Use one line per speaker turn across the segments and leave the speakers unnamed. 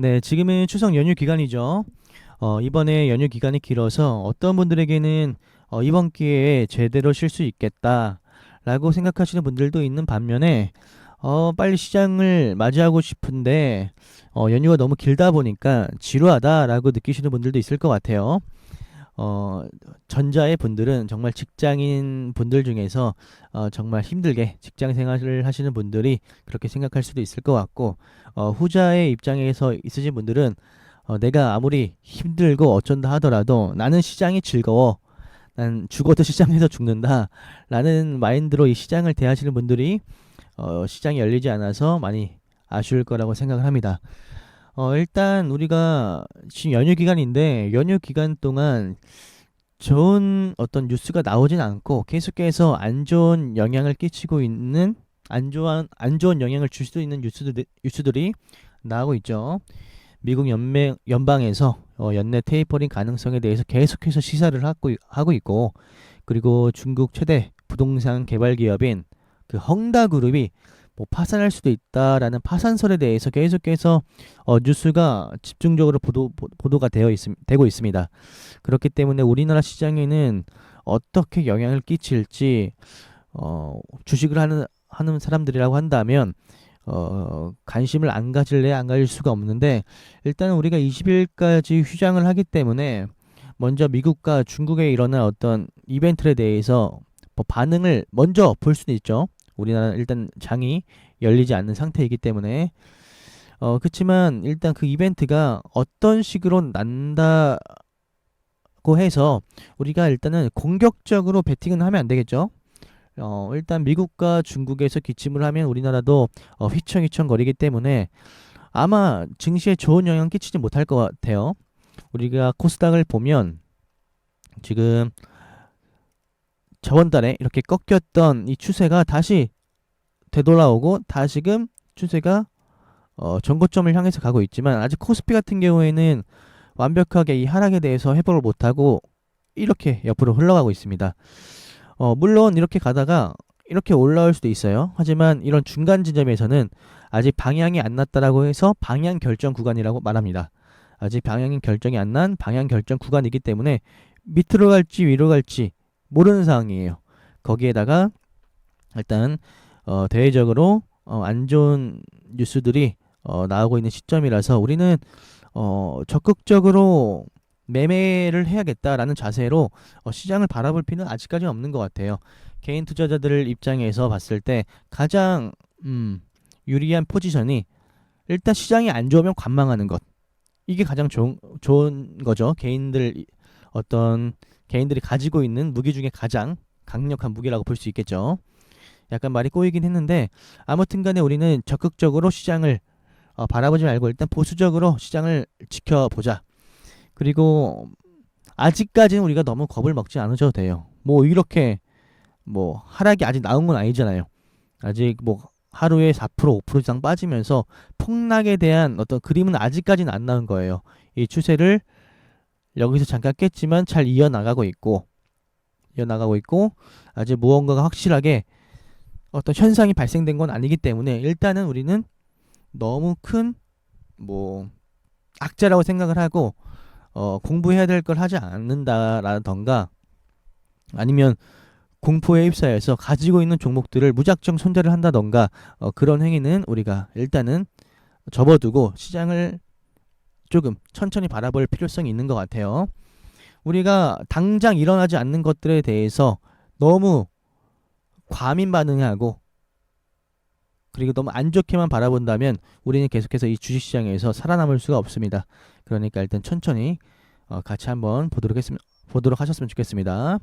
네, 지금은 추석 연휴 기간이죠. 어, 이번에 연휴 기간이 길어서 어떤 분들에게는 어, 이번 기회에 제대로 쉴 수 있겠다라고 생각하시는 분들도 있는 반면에 어, 빨리 시장을 맞이하고 싶은데 어, 연휴가 너무 길다 보니까 지루하다라고 느끼시는 분들도 있을 것 같아요. 어, 전자의 분들은 정말 직장인 분들 중에서 어, 정말 힘들게 직장 생활을 하시는 분들이 그렇게 생각할 수도 있을 것 같고 어, 후자의 입장에서 있으신 분들은 어, 내가 아무리 힘들고 어쩐다 하더라도 나는 시장이 즐거워. 난 죽어도 시장에서 죽는다. 라는 마인드로 이 시장을 대하시는 분들이 어, 시장이 열리지 않아서 많이 아쉬울 거라고 생각을 합니다. 어, 일단 우리가 지금 연휴 기간인데 연휴 기간 동안 좋은 어떤 뉴스가 나오진 않고 계속해서 안 좋은 영향을 끼치고 있는 안 좋은 안 좋은 영향을 줄 수도 있는 뉴스들 뉴스들이 나오고 있죠. 미국 연맹 연방에서 어, 연내 테이퍼링 가능성에 대해서 계속해서 시사를 하고 하고 있고 그리고 중국 최대 부동산 개발 기업인 그 헝다 그룹이 뭐 파산할 수도 있다라는 파산설에 대해서 계속해서 어, 뉴스가 집중적으로 보도 보- 보도가 되어 있음 되고 있습니다. 그렇기 때문에 우리나라 시장에는 어떻게 영향을 끼칠지 어, 주식을 하는 하는 사람들이라고 한다면 어, 관심을 안 가질래 안 가질 수가 없는데 일단 우리가 20일까지 휴장을 하기 때문에 먼저 미국과 중국에 일어난 어떤 이벤트에 대해서 뭐 반응을 먼저 볼 수는 있죠. 우리나라는 일단 장이 열리지 않는 상태이기 때문에 어 그렇지만 일단 그 이벤트가 어떤 식으로 난다고 해서 우리가 일단은 공격적으로 베팅은 하면 안 되겠죠. 어 일단 미국과 중국에서 기침을 하면 우리나라도 어, 휘청휘청 거리기 때문에 아마 증시에 좋은 영향 끼치지 못할 것 같아요. 우리가 코스닥을 보면 지금 저번 달에 이렇게 꺾였던 이 추세가 다시 되돌아오고 다시금 추세가 어, 전고점을 향해서 가고 있지만 아직 코스피 같은 경우에는 완벽하게 이 하락에 대해서 회복을 못하고 이렇게 옆으로 흘러가고 있습니다. 어, 물론 이렇게 가다가 이렇게 올라올 수도 있어요. 하지만 이런 중간 지점에서는 아직 방향이 안 났다라고 해서 방향 결정 구간이라고 말합니다. 아직 방향이 결정이 안 난 방향 결정 구간이기 때문에 밑으로 갈지 위로 갈지 모르는 상황이에요. 거기에다가 일단 어, 대외적으로 어, 안 좋은 뉴스들이 어, 나오고 있는 시점이라서 우리는 어, 적극적으로 매매를 해야겠다라는 자세로 어, 시장을 바라볼 필요는 아직까지는 없는 것 같아요. 개인 투자자들 입장에서 봤을 때 가장 음, 유리한 포지션이 일단 시장이 안 좋으면 관망하는 것. 이게 가장 좋은, 좋은 거죠. 개인들 이- 어떤 개인들이 가지고 있는 무기 중에 가장 강력한 무기라고 볼 수 있겠죠. 약간 말이 꼬이긴 했는데 아무튼 간에 우리는 적극적으로 시장을 어, 바라보지 말고 일단 보수적으로 시장을 지켜보자. 그리고 아직까지는 우리가 너무 겁을 먹지 않으셔도 돼요. 뭐 이렇게 뭐 하락이 아직 나온 건 아니잖아요. 아직 뭐 하루에 4% 5% 이상 빠지면서 폭락에 대한 어떤 그림은 아직까지는 안 나온 거예요. 이 추세를 여기서 잠깐 깼지만 잘 이어나가고 있고 이어나가고 있고 아직 무언가가 확실하게 어떤 현상이 발생된 건 아니기 때문에 일단은 우리는 너무 큰 뭐 악재라고 생각을 하고 어, 공부해야 될 걸 하지 않는다라던가 아니면 공포에 휩싸여서 가지고 있는 종목들을 무작정 손절을 한다던가 어, 그런 행위는 우리가 일단은 접어두고 시장을 조금 천천히 바라볼 필요성이 있는 것 같아요. 우리가 당장 일어나지 않는 것들에 대해서 너무 과민 반응하고 그리고 너무 안 좋게만 바라본다면 우리는 계속해서 이 주식시장에서 살아남을 수가 없습니다. 그러니까 일단 천천히 어, 같이 한번 보도록 했으면 보도록 하셨으면 좋겠습니다.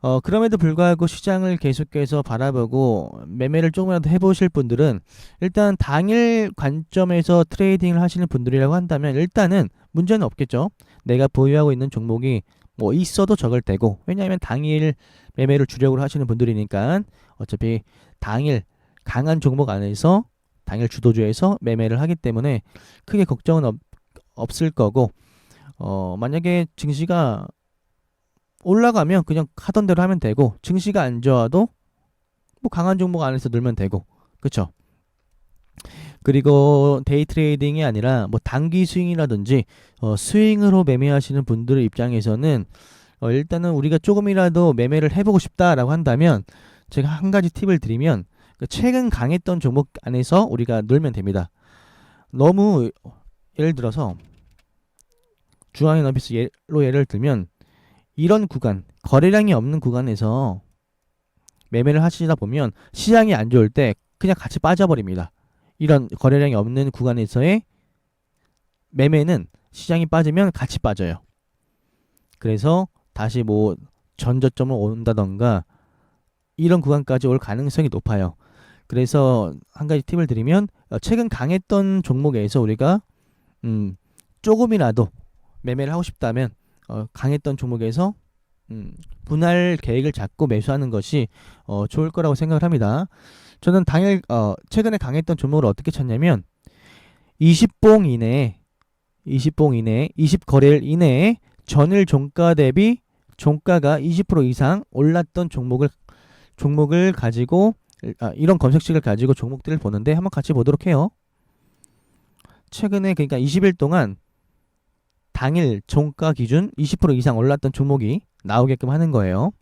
어, 그럼에도 불구하고 시장을 계속해서 바라보고 매매를 조금이라도 해보실 분들은 일단 당일 관점에서 트레이딩을 하시는 분들이라고 한다면 일단은 문제는 없겠죠. 내가 보유하고 있는 종목이 뭐 있어도 적을 테고 왜냐하면 당일 매매를 주력으로 하시는 분들이니까 어차피 당일 강한 종목 안에서 당일 주도주에서 매매를 하기 때문에 크게 걱정은 없, 없을 거고 어 만약에 증시가 올라가면 그냥 하던 대로 하면 되고 증시가 안 좋아도 뭐 강한 종목 안에서 늘면 되고 그쵸 그리고 데이 트레이딩이 아니라 뭐 단기 스윙이라든지 어, 스윙으로 매매하시는 분들의 입장에서는 어, 일단은 우리가 조금이라도 매매를 해보고 싶다라고 한다면 제가 한 가지 팁을 드리면 그 최근 강했던 종목 안에서 우리가 놀면 됩니다. 너무 예를 들어서 중앙의 너비스 예로 예를 들면 이런 구간 거래량이 없는 구간에서 매매를 하시다 보면 시장이 안 좋을 때 그냥 같이 빠져버립니다. 이런 거래량이 없는 구간에서의 매매는 시장이 빠지면 같이 빠져요. 그래서 다시 뭐 전저점을 온다던가 이런 구간까지 올 가능성이 높아요. 그래서 한 가지 팁을 드리면 어, 최근 강했던 종목에서 우리가 음 조금이라도 매매를 하고 싶다면 어 강했던 종목에서 음 분할 계획을 잡고 매수하는 것이 어 좋을 거라고 생각을 합니다. 저는 당일 어 최근에 강했던 종목을 어떻게 찾냐면 20봉 이내에 20봉 이내에 20거래일 이내에 전일 종가 대비 종가가 20% 이상 올랐던 종목을 종목을 가지고 아, 이런 검색식을 가지고 종목들을 보는데 한번 같이 보도록 해요. 최근에 그러니까 20일 동안 당일 종가 기준 20% 이상 올랐던 종목이 나오게끔 하는 거예요.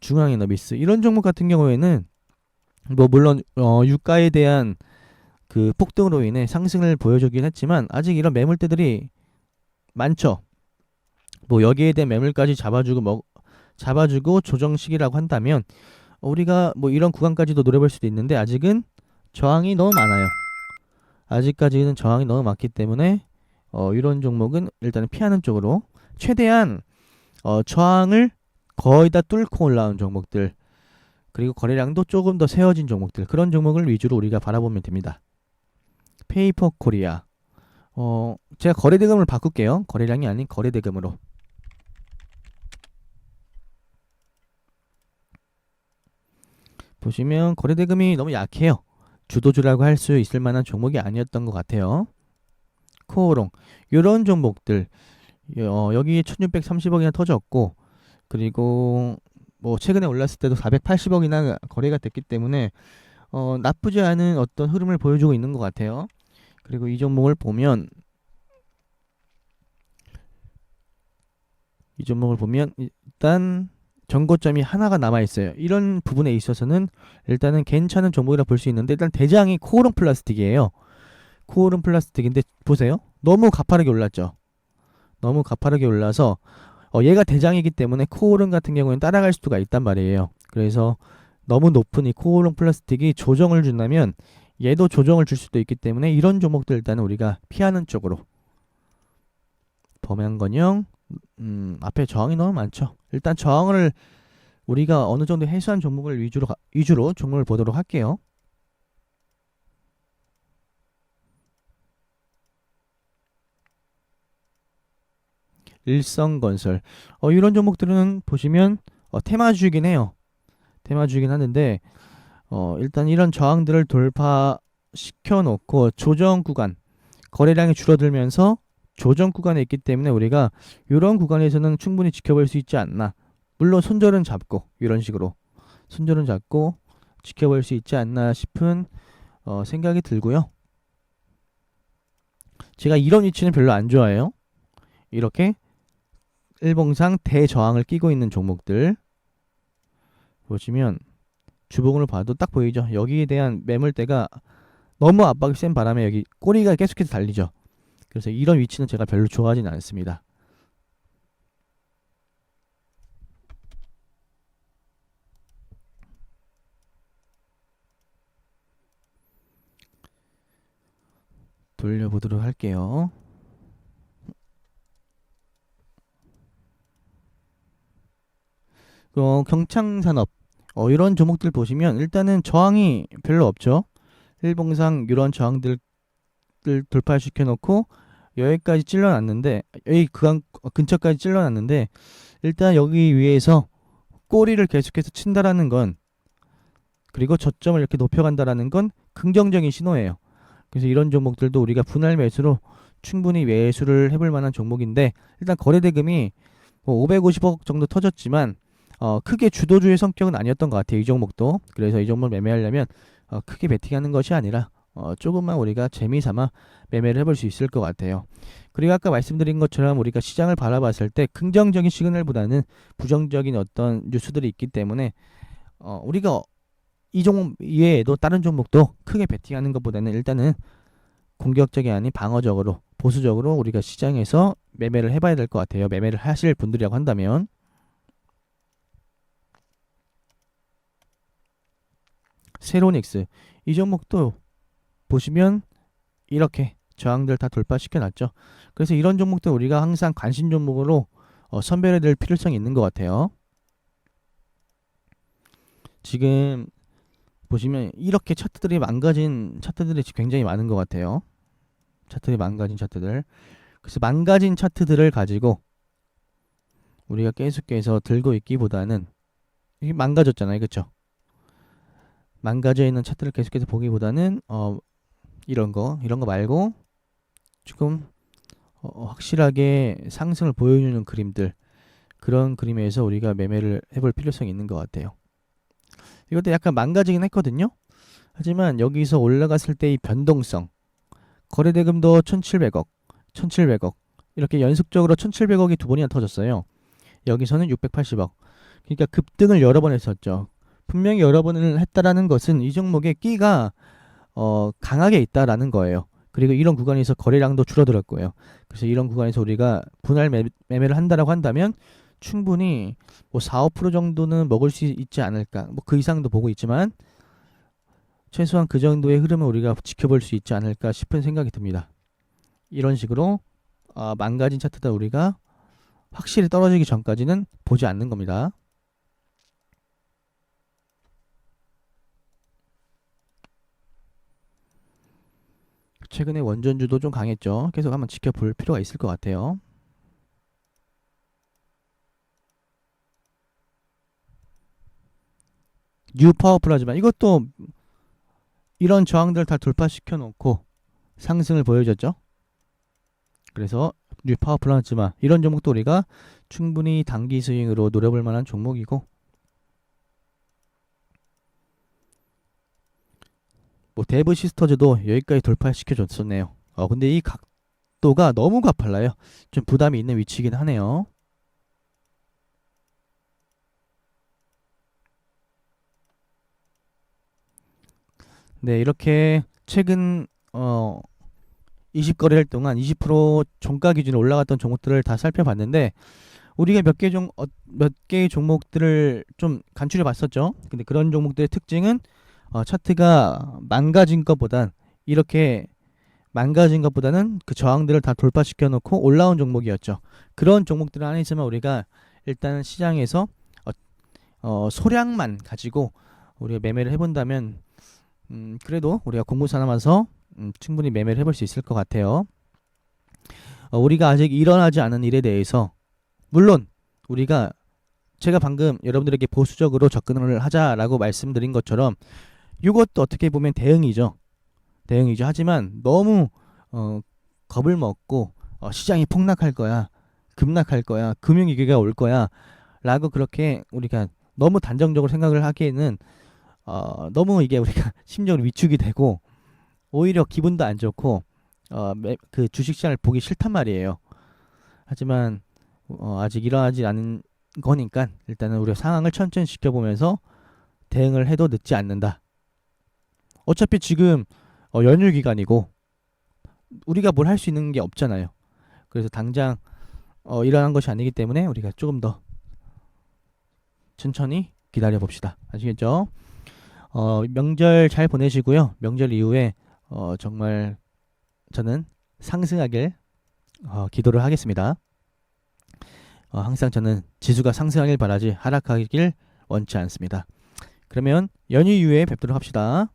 중앙의 너비스 이런 종목 같은 경우에는 뭐 물론 어, 유가에 대한 그 폭등으로 인해 상승을 보여주긴 했지만 아직 이런 매물대들이 많죠. 뭐 여기에 대한 매물까지 잡아주고 뭐 잡아주고 조정식이라고 한다면 우리가 뭐 이런 구간까지도 노려볼 수도 있는데 아직은 저항이 너무 많아요. 아직까지는 저항이 너무 많기 때문에 어, 이런 종목은 일단은 피하는 쪽으로 최대한 어, 저항을 거의 다 뚫고 올라온 종목들 그리고 거래량도 조금 더 세워진 종목들 그런 종목을 위주로 우리가 바라보면 됩니다. 페이퍼 코리아 어, 제가 거래대금을 바꿀게요. 거래량이 아닌 거래대금으로 보시면 거래대금이 너무 약해요. 주도주라고 할 수 있을 만한 종목이 아니었던 것 같아요. 코오롱 이런 종목들 어, 여기 1630억이나 터졌고 그리고 뭐 최근에 올랐을 때도 480억이나 거래가 됐기 때문에 어, 나쁘지 않은 어떤 흐름을 보여주고 있는 것 같아요. 그리고 이 종목을 보면 이 종목을 보면 일단 전고점이 하나가 남아 있어요. 이런 부분에 있어서는 일단은 괜찮은 종목이라 볼 수 있는데 일단 대장이 코오롱 플라스틱이에요. 코오롱 플라스틱인데 보세요. 너무 가파르게 올랐죠. 너무 가파르게 올라서 어, 얘가 대장이기 때문에 코오롱 같은 경우는 따라갈 수가 있단 말이에요. 그래서 너무 높은 이 코오롱 플라스틱이 조정을 준다면 얘도 조정을 줄 수도 있기 때문에 이런 종목들 일단은 우리가 피하는 쪽으로 범양건영 음, 앞에 저항이 너무 많죠. 일단 저항을 우리가 어느 정도 해소한 종목을 위주로 가- 위주로 종목을 보도록 할게요. 일성건설 어, 이런 종목들은 보시면 어, 테마주이긴 해요. 테마주이긴 하는데 어, 일단 이런 저항들을 돌파시켜 놓고 조정 구간 거래량이 줄어들면서 조정 구간에 있기 때문에 우리가 이런 구간에서는 충분히 지켜볼 수 있지 않나. 물론 손절은 잡고 이런 식으로 손절은 잡고 지켜볼 수 있지 않나 싶은 어, 생각이 들고요. 제가 이런 위치는 별로 안 좋아해요. 이렇게 일봉상 대저항을 끼고 있는 종목들 보시면 주봉을 봐도 딱 보이죠. 여기에 대한 매물대가 너무 압박이 센 바람에 여기 꼬리가 계속해서 달리죠. 그래서 이런 위치는 제가 별로 좋아하진 않습니다. 돌려보도록 할게요. 어, 경창산업 어, 이런 종목들 보시면 일단은 저항이 별로 없죠. 일봉상 이런 저항들을 돌파시켜 놓고 여기까지 찔러놨는데 여기 구간 근처까지 찔러놨는데 일단 여기 위에서 꼬리를 계속해서 친다라는 건 그리고 저점을 이렇게 높여간다라는 건 긍정적인 신호예요. 그래서 이런 종목들도 우리가 분할 매수로 충분히 매수를 해볼 만한 종목인데 일단 거래대금이 뭐 550억 정도 터졌지만 어, 크게 주도주의 성격은 아니었던 것 같아요. 이 종목도. 그래서 이 종목 매매하려면 어, 크게 베팅하는 것이 아니라 어, 조금만 우리가 재미삼아 매매를 해볼 수 있을 것 같아요. 그리고 아까 말씀드린 것처럼 우리가 시장을 바라봤을 때 긍정적인 시그널보다는 부정적인 어떤 뉴스들이 있기 때문에 어, 우리가 이 종목 이외에도 다른 종목도 크게 베팅하는 것보다는 일단은 공격적이 아닌 방어적으로 보수적으로 우리가 시장에서 매매를 해봐야 될 것 같아요. 매매를 하실 분들이라고 한다면 세로닉스 이 종목도 보시면 이렇게 저항들 다 돌파시켜 놨죠. 그래서 이런 종목들 우리가 항상 관심 종목으로 어, 선별해야 될 필요성이 있는 것 같아요. 지금 보시면 이렇게 차트들이 망가진 차트들이 굉장히 많은 것 같아요. 차트들이 망가진 차트들. 그래서 망가진 차트들을 가지고 우리가 계속해서 들고 있기보다는 이게 망가졌잖아요, 그렇죠? 망가져 있는 차트를 계속해서 보기보다는 어 이런 거 이런 거 말고 조금 어, 확실하게 상승을 보여주는 그림들 그런 그림에서 우리가 매매를 해볼 필요성이 있는 것 같아요. 이것도 약간 망가지긴 했거든요. 하지만 여기서 올라갔을 때이 변동성 거래대금도 1,700억, 1,700억 이렇게 연속적으로 1,700억이 두 번이나 터졌어요. 여기서는 680억. 그러니까 급등을 여러 번 했었죠. 분명히 여러 번을 했다라는 것은 이 종목의 끼가 어, 강하게 있다라는 거예요. 그리고 이런 구간에서 거래량도 줄어들었고요. 그래서 이런 구간에서 우리가 분할 매, 매매를 한다라고 한다면 충분히 뭐 4, 5% 정도는 먹을 수 있지 않을까. 뭐 그 이상도 보고 있지만 최소한 그 정도의 흐름을 우리가 지켜볼 수 있지 않을까 싶은 생각이 듭니다. 이런 식으로 어, 망가진 차트다 우리가 확실히 떨어지기 전까지는 보지 않는 겁니다. 최근에 원전주도 좀 강했죠. 계속 한번 지켜볼 필요가 있을 것 같아요. 뉴 파워 플라즈마 이것도 이런 저항들 다 돌파시켜 놓고 상승을 보여줬죠. 그래서 뉴 파워 플라즈마 이런 종목도 우리가 충분히 단기 스윙으로 노려볼 만한 종목이고 뭐 데브 시스터즈도 여기까지 돌파시켜 줬었네요. 어 근데 이 각도가 너무 가팔라요. 좀 부담이 있는 위치이긴 하네요. 네, 이렇게 최근 어 20거래일 동안 20% 종가 기준으로 올라갔던 종목들을 다 살펴봤는데 우리가 몇개 종, 어, 몇 개의 종목들을 좀 간추려 봤었죠. 근데 그런 종목들의 특징은 어, 차트가 망가진 것보단 이렇게 망가진 것보다는 그 저항들을 다 돌파시켜 놓고 올라온 종목이었죠. 그런 종목들 안에 있으면 우리가 일단 시장에서 어, 어, 소량만 가지고 우리가 매매를 해본다면 음, 그래도 우리가 공부 삼아서 음, 충분히 매매를 해볼 수 있을 것 같아요. 어, 우리가 아직 일어나지 않은 일에 대해서 물론 우리가 제가 방금 여러분들에게 보수적으로 접근을 하자라고 말씀드린 것처럼 이것도 어떻게 보면 대응이죠. 대응이죠. 하지만 너무 어, 겁을 먹고 어, 시장이 폭락할 거야, 급락할 거야, 금융위기가 올 거야, 라고 그렇게 우리가 너무 단정적으로 생각을 하기에는 어, 너무 이게 우리가 심적으로 위축이 되고 오히려 기분도 안 좋고 어, 매, 그 주식시장을 보기 싫단 말이에요. 하지만 어, 아직 일어나지 않은 거니까 일단은 우리가 상황을 천천히 지켜보면서 대응을 해도 늦지 않는다. 어차피 지금 어, 연휴 기간이고 우리가 뭘 할 수 있는 게 없잖아요. 그래서 당장 어, 일어난 것이 아니기 때문에 우리가 조금 더 천천히 기다려 봅시다. 아시겠죠? 어, 명절 잘 보내시고요. 명절 이후에 어, 정말 저는 상승하길 어, 기도를 하겠습니다. 어, 항상 저는 지수가 상승하길 바라지 하락하길 원치 않습니다. 그러면 연휴 이후에 뵙도록 합시다.